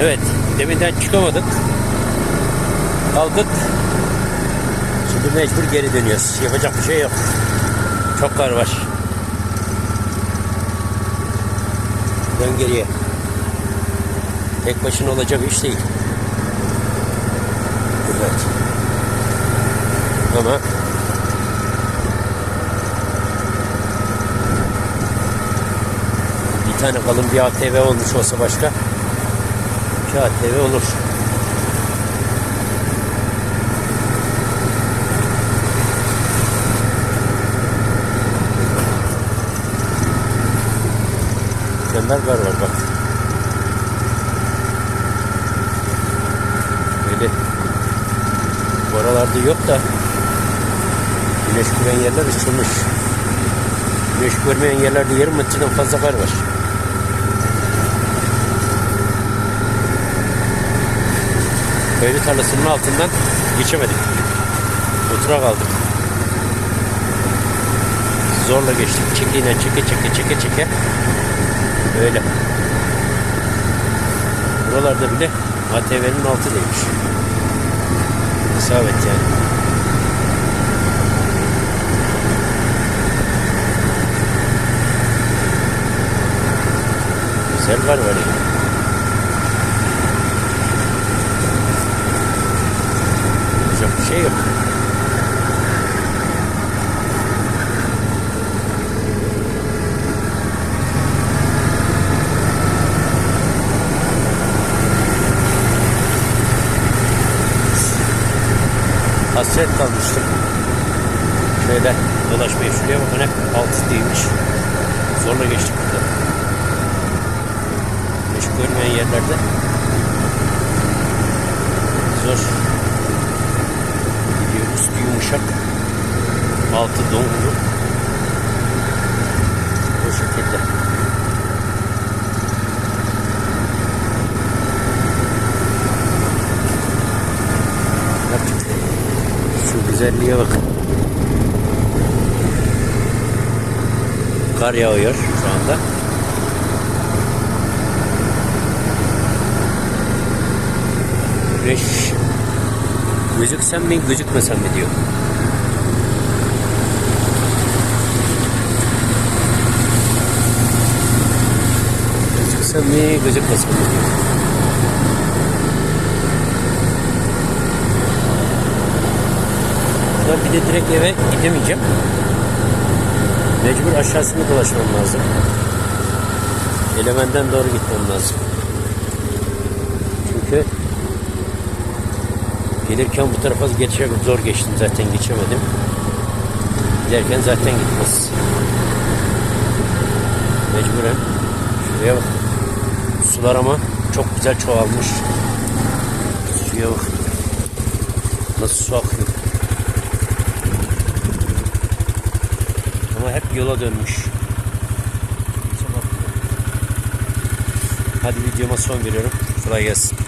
Evet, deminden çıkamadık. Kaldık. Şimdi mecbur geri dönüyoruz. Yapacak bir şey yok. Çok kar var. Dön geriye. Tek başına olacak iş değil. Evet. Ama bir tane kalın bir ATV olmuş olsa başka iki ATV olur. Mükemmel kar var bak. Böyle bu aralarda yok da güneş gören yerler ısınmış. Güneş görmeyen yerlerde yarım metreden fazla kar var. Köylü tarlasının altından geçemedik. Otura kaldık. Zorla geçtik. Çekiyle çeke çeke çeke çeke. Öyle. Buralarda bile ATV'nin altı değilmiş. İsabet yani. Güzel var var ya. Yapacak bir şey yok. Hasret kalmıştım. Şöyle dolaşmaya şuraya bakın hep altı değilmiş. Zorla geçtik burada. Güneş görmeyen yerlerde zor. Yumuşak. Altı donlu. Bu şekilde. Yaptık. Şu güzelliğe bakın. Kar yağıyor şu anda. Güneş gözüksem mi gözükmesem mi diyor. Gözüksem mi gözükmesem mi diyor. Buradan bir de direkt eve gidemeyeceğim. Mecbur aşağısını dolaşmam lazım. Elemenden doğru gitmem lazım. Çünkü gelirken bu tarafa geçecek zor geçtim zaten geçemedim. Giderken zaten gitmez. Mecburen şuraya bak. Sular ama çok güzel çoğalmış. Suya bak. Nasıl su akıyor. Ama hep yola dönmüş. Hadi videoma son veriyorum. Kolay gelsin.